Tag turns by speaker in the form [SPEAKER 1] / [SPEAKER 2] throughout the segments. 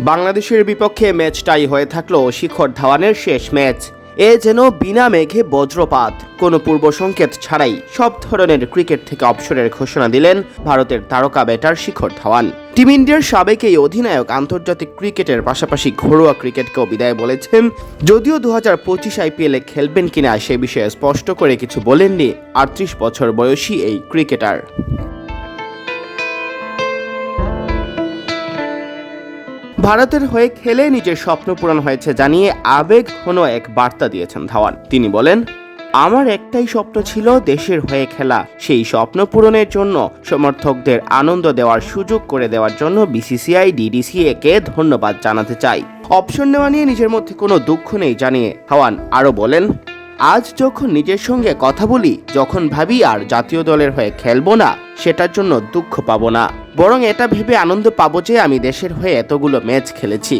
[SPEAKER 1] বাংলাদেশের বিপক্ষে ম্যাচটাই হয়ে থাকল শিখর ধাওয়ানের শেষ ম্যাচ। এ যেন বিনা মেঘে বজ্রপাত। কোনো পূর্ব সংকেত ছাড়াই সব ধরনের ক্রিকেট থেকে অবসরের ঘোষণা দিলেন ভারতের তারকা ব্যাটার শিখর ধাওয়ান। টিম ইন্ডিয়ার সাবেক এই অধিনায়ক আন্তর্জাতিক ক্রিকেটের পাশাপাশি ঘরোয়া ক্রিকেটকেও বিদায় বলেছেন, যদিও দু হাজার পঁচিশ আইপিএলে খেলবেন কিনা সে বিষয়ে স্পষ্ট করে কিছু বলেননি আটত্রিশ বছর বয়সী এই ক্রিকেটার। ভারতের হয়ে খেলে নিজের স্বপ্ন পূরণ হয়েছে জানিয়ে আবেগ ঘন এক বার্তা দিয়েছেন ধাওয়ান। তিনি বলেন, আমার একটাই স্বপ্ন ছিল দেশের হয়ে খেলা। সেই স্বপ্ন পূরণের জন্য সমর্থকদের আনন্দ দেওয়ার সুযোগ করে দেওয়ার জন্য বিসিসিআই ডিডিসিএ কে ধন্যবাদ জানাতে চাই। অপশন নেওয়া নিয়ে নিজের মধ্যে কোনো দুঃখ নেই জানিয়ে ধাওয়ান আরও বলেন, আজ যখন নিজের সঙ্গে কথা বলি, যখন ভাবি আর জাতীয় দলের হয়ে খেলব না, সেটার জন্য দুঃখ পাবো না। বরং এটা ভেবে আনন্দ পাবো যে আমি দেশের হয়ে এতগুলো ম্যাচ খেলেছি।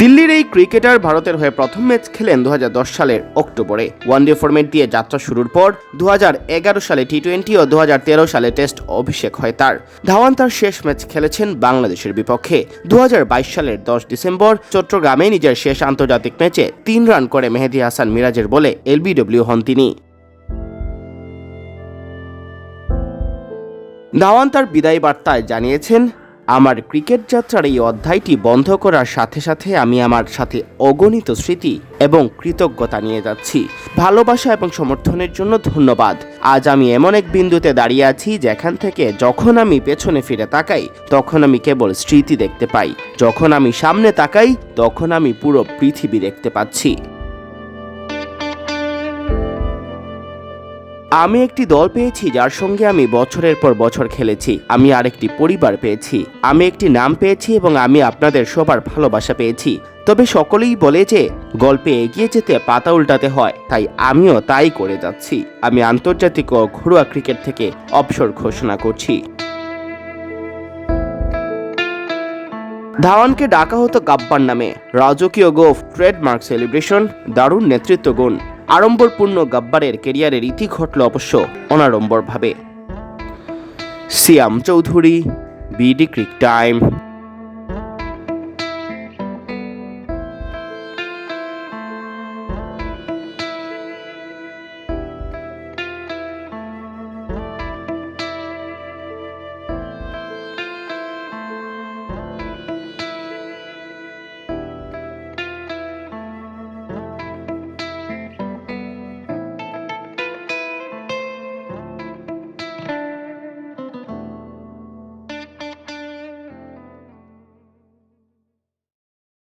[SPEAKER 1] দিল্লির এই ক্রিকেটার ভারতের হয়ে প্রথম ম্যাচ খেলেন দুহাজার দশ সালের অক্টোবরে। ওয়ানডে ফরম্যাট দিয়ে যাত্রা শুরুর পর দুহাজার এগারো সালে টি টোয়েন্টি ও দুহাজার তেরো সালে টেস্ট অভিষেক হয় তার। ধাওয়ান তার শেষ ম্যাচ খেলেছেন বাংলাদেশের বিপক্ষে। দুহাজার বাইশ সালের দশ ডিসেম্বর চট্টগ্রামে নিজের শেষ আন্তর্জাতিক ম্যাচে তিন রান করে মেহেদি হাসান মিরাজের বলে এলবিডব্লিউ হন তিনি। ধাওয়ান তার বিদায় বার্তায় জানিয়েছেন, আমার ক্রিকেট যাত্রার এই অধ্যায়টি বন্ধ করার সাথে সাথে আমি আমার সাথে অগণিত স্মৃতি এবং কৃতজ্ঞতা নিয়ে যাচ্ছি। ভালোবাসা এবং সমর্থনের জন্য ধন্যবাদ। আজ আমি এমন এক বিন্দুতে দাঁড়িয়ে আছি যেখান থেকে যখন আমি পেছনে ফিরে তাকাই, তখন আমি কেবল স্মৃতি দেখতে পাই। যখন আমি সামনে তাকাই, তখন আমি পুরো পৃথিবী দেখতে পাচ্ছি। আমি একটি দল পেয়েছি যার সঙ্গে আমি বছরের পর বছর খেলেছি। আমি আরেকটি পরিবার পেয়েছি। আমি একটি নাম পেয়েছি এবং আমি আপনাদের সবার ভালোবাসা পেয়েছি। তবে সকলেই বলে যে, গল্পে এগিয়ে যেতে পাতা উল্টাতে হয়, তাই আমিও তাই করে যাচ্ছি। আমি আন্তর্জাতিক ও ঘরোয়া ক্রিকেট থেকে অবসর ঘোষণা করছি। ধাওয়ানকে ডাকা হতো গাব্বার নামে। রাজকীয় গোফ, ট্রেডমার্ক সেলিব্রেশন, দারুণ নেতৃত্ব গুণ আড়ম্বরপূর্ণ গাব্বারের কেরিয়ারের ইতি ঘটল অবশ্য অনাড়ম্বরভাবে। Siam Chowdhury BD cric time.